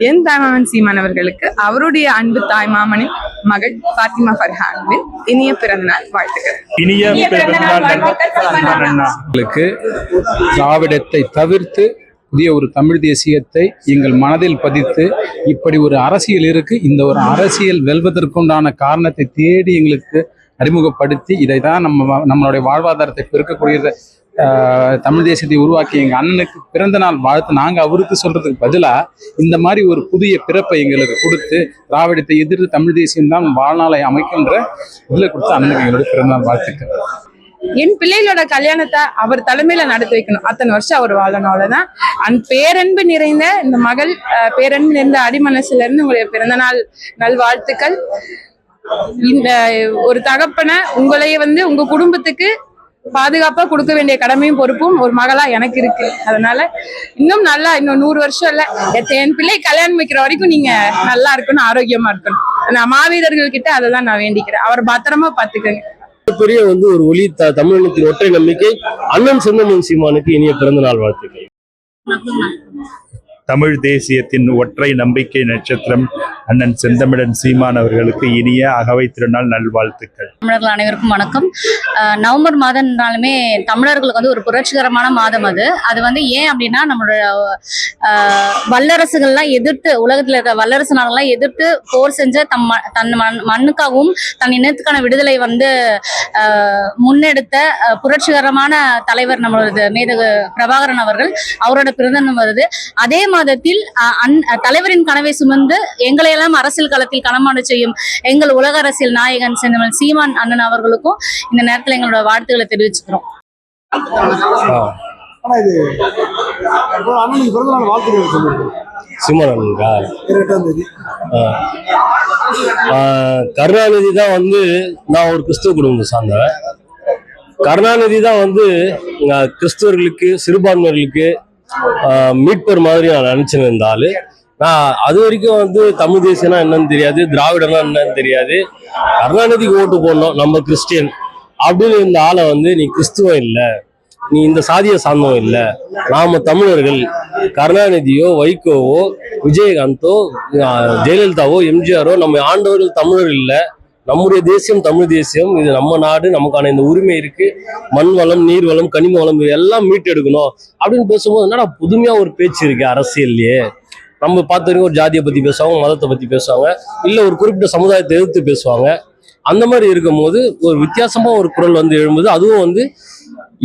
என் தாய்மாமன் சீமான் அவர்களுக்கு அவருடைய அன்பு தாய்மாமனின் மகள் பாத்திமா ஃபர்ஹானின் இனிய பிறந்தநாள் வாழ்த்துக்கள். இனிய திராவிடத்தை தவிர்த்து புதிய ஒரு தமிழ் தேசியத்தை எங்கள் மனதில் பதித்து இப்படி ஒரு அரசியல் இருக்கு. இந்த ஒரு அரசியல் வெல்வதற்குண்டான காரணத்தை தேடி எங்களுக்கு அறிமுகப்படுத்தி இதை தான் நம்ம வா- நம்மளுடைய வாழ்வாதாரத்தை பெருக்கக்கூடிய தமிழ் தேசியத்தை உருவாக்கி எங்கள் அண்ணனுக்கு பிறந்த நாள் வாழ்த்து. நாங்கள் அவருக்கு சொல்றதுக்கு பதிலாக இந்த மாதிரி ஒரு புதிய பிறப்பை எங்களுக்கு கொடுத்து திராவிடத்தை எதிர்த்து தமிழ் தேசியம் தான் வாழ்நாளை அமைக்கின்ற இதில் கொடுத்து அண்ணனுக்கு எங்களுடைய பிறந்தநாள் வாழ்த்துக்கள். என் பிள்ளைகளோட கல்யாணத்தை அவர் தலைமையில நடத்தி வைக்கணும். அத்தனை வருஷம் அவர் வாழணும் அவ்வளவுதான். அன் பேரன்பு நிறைந்த இந்த மகள் அஹ், பேரன்பு நிறைந்த அடிமனசுல இருந்து உங்களுடைய பிறந்தநாள் நல்வாழ்த்துக்கள். இந்த ஒரு தகப்பனை உங்களையே வந்து உங்க குடும்பத்துக்கு பாதுகாப்பா கொடுக்க வேண்டிய கடமையும் பொறுப்பும் ஒரு மகளா எனக்கு இருக்கு. அதனால இன்னும் நல்லா இன்னும் நூறு வருஷம் இல்ல. என் பிள்ளை கல்யாணம் வைக்கிற வரைக்கும் நீங்க நல்லா இருக்கணும் ஆரோக்கியமா இருக்கணும். நான் மாவீரர்கள் கிட்ட அதை தான் நான் வேண்டிக்கிறேன். அவர் பத்திரமா பாத்துக்கங்க. பெரிய வந்து ஒரு ஒளி த ஒற்றை நம்பிக்கை அண்ணன் செந்தமன் சீமானுக்கு இனிய பிறந்த நாள் வாழ்த்துக்கள். தமிழ் தேசியத்தின் ஒற்றை நம்பிக்கை நட்சத்திரம் அண்ணன் செந்தமிழன் சீமான் அவர்களுக்கு இனிய அகவை திருநாள் நல்வாழ்த்துக்கள். தமிழர்கள் அனைவருக்கும் வணக்கம். நவம்பர் மாதம்னாலுமே தமிழர்களுக்கு வந்து ஒரு புரட்சிகரமான மாதம் அது. அது வந்து ஏன் அப்படின்னா நம்மளோட வல்லரசுகள்லாம் எதிர்த்து உலகத்தில் இருக்க வல்லரசு நாடுகள்லாம் எதிர்த்து போர் செஞ்ச தம் ம- தன் மண் மண்ணுக்காகவும் தன் இனத்துக்கான விடுதலை வந்து முன்னெடுத்த புரட்சிகரமான தலைவர் நம்மளோட மேதகு பிரபாகரன் அவர்கள் அவரோட பிறந்தநாள் வருது. அதே மாதத்தில் அன் தலைவரின் கனவை சுமந்து எங்களையெல்லாம் அரசியல் களத்தில் களமாட செய்யும் எங்கள் உலக அரசியல் நாயகன் செந்தமிழ் சீமான் அண்ணன் அவர்களுக்கும் இந்த நேரத்தில் எங்களோட வாழ்த்துக்களை தெரிவிச்சுக்கிறோம். ஆனா இது அண்ணனுக்கு பிறந்த நாள் வாழ்த்துக்கள் கருணாநிதி தான் வந்து நான் ஒரு கிறிஸ்துவ குடும்பத்தை சார்ந்தவன். கருணாநிதி தான் வந்து கிறிஸ்தவர்களுக்கு சிறுபான்மையர்களுக்கு மீட்பர் மாதிரி நான் நினைச்சுன்னு இருந்த நான் அது வரைக்கும் வந்து தமிழ் தேசியம்னா என்னன்னு தெரியாது திராவிடம்னா என்னன்னு தெரியாது. கருணாநிதிக்கு ஓட்டு போடணும் நம்ம கிறிஸ்டியன். அப்படின்னு இந்த ஆளை வந்து நீ கிறிஸ்துவம் இல்லை நீ இந்த சாதியை சார்ந்தவன் இல்லை. நாம தமிழர்கள் கருணாநிதியோ வைகோவோ விஜயகாந்தோ ஜெயலலிதாவோ எம்ஜிஆரோ நம்ம ஆண்டவர்கள் தமிழர் இல்லை. நம்முடைய தேசியம் தமிழ் தேசியம். இது நம்ம நாடு நமக்கான இந்த உரிமை இருக்கு. மண் வளம் நீர் வளம் கனிம வளம் இது எல்லாம் மீட்டெடுக்கணும் அப்படின்னு பேசும்போது என்னடா புதுமையா ஒரு பேச்சு இருக்கு அரசியல்லையே நம்ம பார்த்த வரைக்கும் ஒரு ஜாதியை பத்தி பேசுவாங்க மதத்தை பத்தி பேசுவாங்க இல்ல ஒரு குறிப்பிட்ட சமுதாயத்தை எதிர்த்து பேசுவாங்க. அந்த மாதிரி இருக்கும் போது ஒரு வித்தியாசமா ஒரு குரல் வந்து எழும்போது. அதுவும் வந்து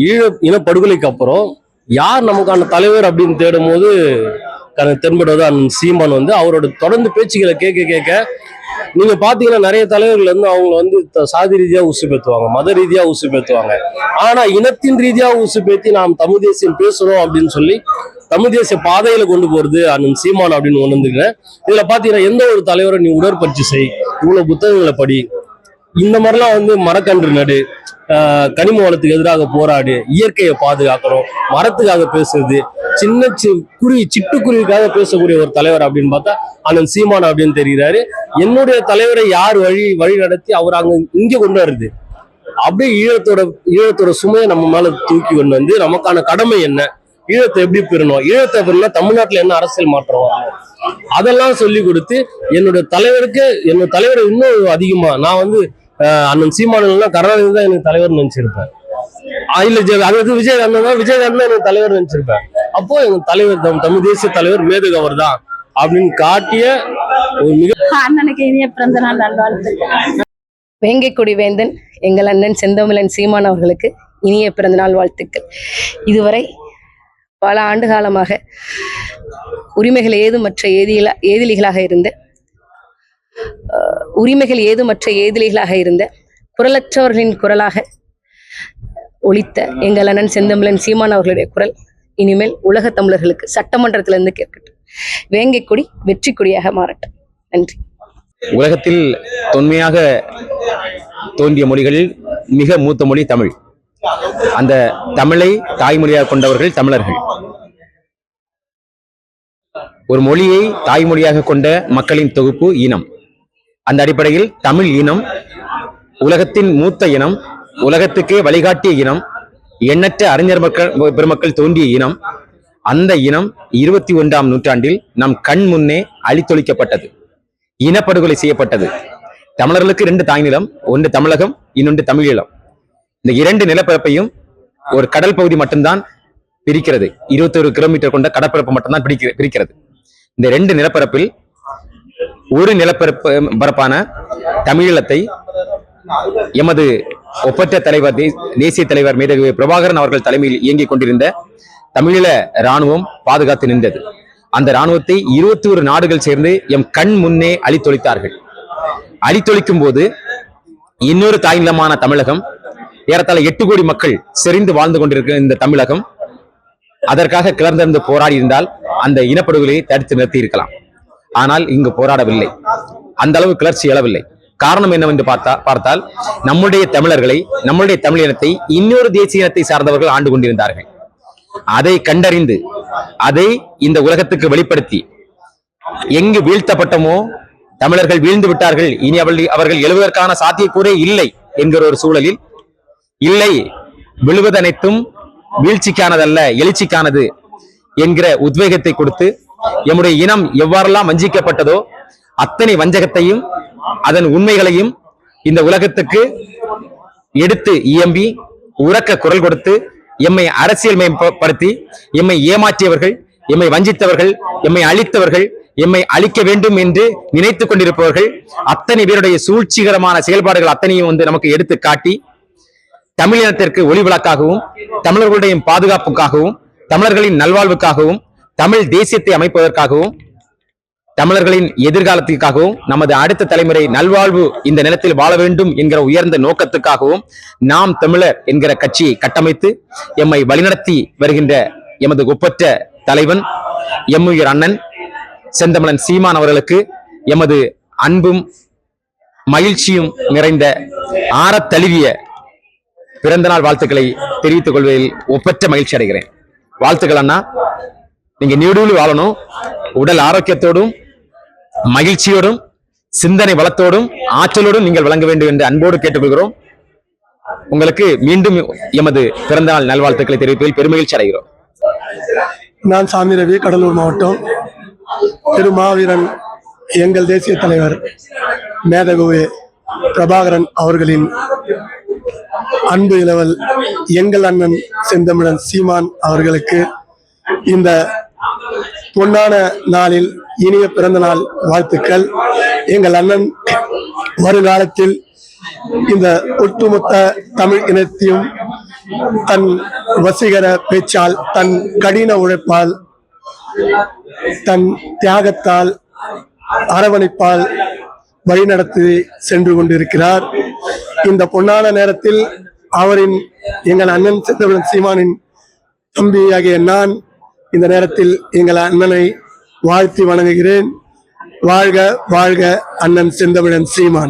ஈழ இனப்படுகொலைக்கு அப்புறம் யார் நமக்கான தலைவர் அப்படின்னு தேடும் போது தென்படுவது அண்ணன் சீமான் வந்து அவரோட தொடர்ந்து பேச்சுகளை கேட்க கேட்க நீங்க பாத்தீங்கன்னா நிறைய தலைவர்கள் வந்து அவங்க வந்து சாதி ரீதியா ஊசி பேத்துவாங்க மத ரீதியா ஊசி பேத்துவாங்க ஆனா இனத்தின் ரீதியா ஊசி பேத்தி நாம் தமிழ் தேசியம் பேசுறோம் அப்படின்னு சொல்லி தமிழ் தேசிய பாதையில கொண்டு போறது அண்ணன் சீமான் அப்படின்னு ஒண்ணு வந்துருக்கேன் இதுல பாத்தீங்கன்னா எந்த ஒரு தலைவரை நீ உடற்பயிற்சி செய் இவ்வளவு புத்தகங்களை படி இந்த மாதிரிலாம் வந்து மரக்கன்று நடு கனிம வளத்துக்கு எதிராக போராடு இயற்கையை பாதுகாக்கணும் மரத்துக்காக பேசுறது சின்ன சி குருவி சிட்டுக்குருவிக்காக பேசக்கூடிய ஒரு தலைவர் அப்படின்னு பார்த்தா அண்ணன் சீமான் அப்படின்னு தெரிகிறாரு. என்னுடைய தலைவரை யார் வழி வழி நடத்தி அவர் அங்க இங்க கொண்டு வருது? அப்படியே ஈழத்தோட ஈழத்தோட சுமையை நம்ம மேல தூக்கி கொண்டு வந்து நமக்கான கடமை என்ன? ஈழத்தை எப்படி பெறணும்? ஈழத்தை பெறணும்னா தமிழ்நாட்டுல என்ன அரசியல் மாற்றம் அதெல்லாம் சொல்லி கொடுத்து என்னுடைய தலைவருக்கு என்னோட தலைவரை இன்னும் அதிகமா நான் வந்து அண்ணன் சீமானெல்லாம் கருணாநிதி தான் எனக்கு தலைவர் நினைச்சிருப்பேன். இல்ல ஜெ- அதாவது விஜயகாந்த் தான் விஜயகாந்த் தான் எனக்கு தலைவர் நினைச்சிருப்பேன். அப்போ எங்க தலைவர் தம் தமிழ் தேசிய தலைவர் மேதகு அவர் தான் அப்படின்னு காட்டிய ஒரு மிக அண்ணனுக்கு இனிய பிறந்த நாள் நல்வாழ்த்துக்கள். வேங்கைக்குடி வேந்தன் எங்கள் அண்ணன் செந்தமிழன் சீமான் அவர்களுக்கு இனிய பிறந்தநாள் வாழ்த்துக்கள். இதுவரை பல ஆண்டு காலமாக உரிமைகள் ஏதுமற்ற ஏதில ஏதிலிகளாக இருந்த உரிமைகள் ஏதுமற்ற ஏதிலிகளாக இருந்த குரலற்றவர்களின் குரலாக ஒலித்த எங்கள் அண்ணன் செந்தமிழன் சீமான் அவர்களுடைய குரல் இனிமேல் உலக தமிழர்களுக்கு சட்டமன்றத்திலிருந்து கேட்கட்டும். வேங்கைக்குடி வெற்றி கொடியாக மாறட்டும். நன்றி. உலகத்தில் தொன்மையாக தோன்றிய மொழிகளில் மிக மூத்த மொழி தமிழ். அந்த தமிழை தாய்மொழியாக கொண்டவர்கள் தமிழர்கள். ஒரு மொழியை தாய்மொழியாக கொண்ட மக்களின் தொகுப்பு இனம். அந்த அடிப்படையில் தமிழ் இனம் உலகத்தின் மூத்த இனம் உலகத்துக்கே வழிகாட்டிய இனம் எண்ணற்ற அறிஞர் மக்கள் பெருமக்கள் தோன்றிய இனம் அந்த இனம் இருபத்தி ஒன்றாம் நூற்றாண்டில் நம் கண் முன்னே அழித்தொழிக்கப்பட்டது இனப்படுகொலை செய்யப்பட்டது. தமிழர்களுக்கு ரெண்டு தாய்நிலம் ஒன்று தமிழகம் இன்னொன்று தமிழீழம் இந்த இரண்டு நிலப்பரப்பையும் ஒரு கடல் பகுதி மட்டும்தான் பிரிக்கிறது. இருபத்தொரு கிலோமீட்டர் கொண்ட கடற்பரப்பு மட்டும்தான் பிரிக்க பிரிக்கிறது. இந்த ரெண்டு நிலப்பரப்பில் ஒரு நிலப்பரப்பு பரப்பான தமிழீழத்தை எமது ஒப்பற்ற தலைவர் தே- தேசிய தலைவர் மேதகு பிரபாகரன் அவர்கள் தலைமையில் இயங்கிக் கொண்டிருந்த தமிழீழ ராணுவம் பாதுகாத்து நின்றது. அந்த ராணுவத்தை இருபத்தி ஒரு நாடுகள் சேர்ந்து எம் கண் முன்னே அழித்தொழித்தார்கள். அழித்தொழிக்கும் போது இன்னொரு தாய்நிலமான தமிழகம் ஏறத்தாழ எட்டு கோடி மக்கள் செறிந்து வாழ்ந்து கொண்டிருக்கிற இந்த தமிழகம் அதற்காக கிளர்ந்திருந்து போராடி இருந்தால் அந்த இனப்படுகொலையை தடுத்து நிறுத்தி இருக்கலாம். ஆனால் இங்கு போராடவில்லை. அந்த அளவு கிளர்ச்சி எழவில்லை. காரணம் என்னவென்று பார்த்தா பார்த்தால் நம்முடைய தமிழர்களை நம்முடைய தமிழ் இனத்தை இன்னொரு தேசிய இனத்தை சார்ந்தவர்கள் ஆண்டு கொண்டிருந்தார்கள். அதை கண்டறிந்து அதை இந்த உலகத்துக்கு வெளிப்படுத்தி எங்கு வீழ்த்தப்பட்டமோ தமிழர்கள் வீழ்ந்து விட்டார்கள். இனி அவள் அவர்கள் எழுவதற்கான சாத்தியக்கூறே இல்லை என்கிற ஒரு சூழலில் இல்லை. விழுவதனைத்தும் வீழ்ச்சிக்கானதல்ல எழுச்சிக்கானது என்கிற உத்வேகத்தை கொடுத்து எம்முடைய இனம் எவ்வாறெல்லாம் வஞ்சிக்கப்பட்டதோ அத்தனை வஞ்சகத்தையும் அதன் உண்மைகளையும் இந்த உலகத்துக்கு எடுத்து இயம்பி உறக்க குரல் கொடுத்து எம்மை அரசியல் எம்மை ஏமாற்றியவர்கள் எம்மை வஞ்சித்தவர்கள் எம்மை அழித்தவர்கள் எம்மை அழிக்க வேண்டும் என்று நினைத்துக் கொண்டிருப்பவர்கள் அத்தனை பேருடைய சூழ்ச்சிகரமான செயல்பாடுகள் அத்தனையும் வந்து நமக்கு எடுத்து காட்டி தமிழினத்திற்கு ஒளி விளக்காகவும் தமிழர்களுடைய பாதுகாப்புக்காகவும் தமிழர்களின் நல்வாழ்வுக்காகவும் தமிழ் தேசியத்தை அமைப்பதற்காகவும் தமிழர்களின் எதிர்காலத்திற்காகவும் நமது அடுத்த தலைமுறை நல்வாழ்வு இந்த நிலத்தில் வாழ வேண்டும் என்கிற உயர்ந்த நோக்கத்துக்காகவும் நாம் தமிழர் என்கிற கட்சியை கட்டமைத்து எம்மை வழிநடத்தி வருகின்ற எமது ஒப்பற்ற தலைவன் எம்முயிர் அண்ணன் செந்தமிழன் சீமான் அவர்களுக்கு எமது அன்பும் மகிழ்ச்சியும் நிறைந்த ஆறத்தழுவிய பிறந்தநாள் வாழ்த்துக்களை தெரிவித்துக் கொள்வதில் ஒப்பற்ற மகிழ்ச்சி அடைகிறேன். வாழ்த்துக்கள் அண்ணா. நீங்க நீடூழி வாழணும். உடல் ஆரோக்கியத்தோடும் மகிழ்ச்சியோடும் சிந்தனை வளத்தோடும் ஆற்றலோடும் நீங்கள் வழங்க வேண்டும் என்று அன்போடு கேட்டுக்கொள்கிறோம். உங்களுக்கு மீண்டும் எமது பிறந்தநாள் நல்வாழ்த்துக்களை தெரிவிப்பதில் பெருமகிழ்ச்சி அடைகிறோம். நான் சாமி ரவி கடலூர் மாவட்டம். திருமாவீரன் எங்கள் தேசிய தலைவர் மேதகுவே பிரபாகரன் அவர்களின் அன்பு இளவல் எங்கள் அண்ணன் செந்தமிழன் சீமான் அவர்களுக்கு இந்த பொன்னான நாளில் இனிய பிறந்த நாள் வாழ்த்துக்கள். எங்கள் அண்ணன் வருங்காலத்தில் இந்த ஒட்டுமொத்த தமிழ் இனத்தையும் தன் வசீகர பேச்சால் தன் கடின உழைப்பால் தன் தியாகத்தால் அரவணைப்பால் வழிநடத்தி சென்று கொண்டிருக்கிறார். இந்த பொன்னான நேரத்தில் அவரின் எங்கள் அண்ணன் சித்தவன் சீமானின் தம்பியாகிய நான் இந்த நேரத்தில் எங்கள் அண்ணனை வாழ்த்தி வணங்குகிறேன். வாழ்க வாழ்க அண்ணன் செந்தமிழன் சீமான்.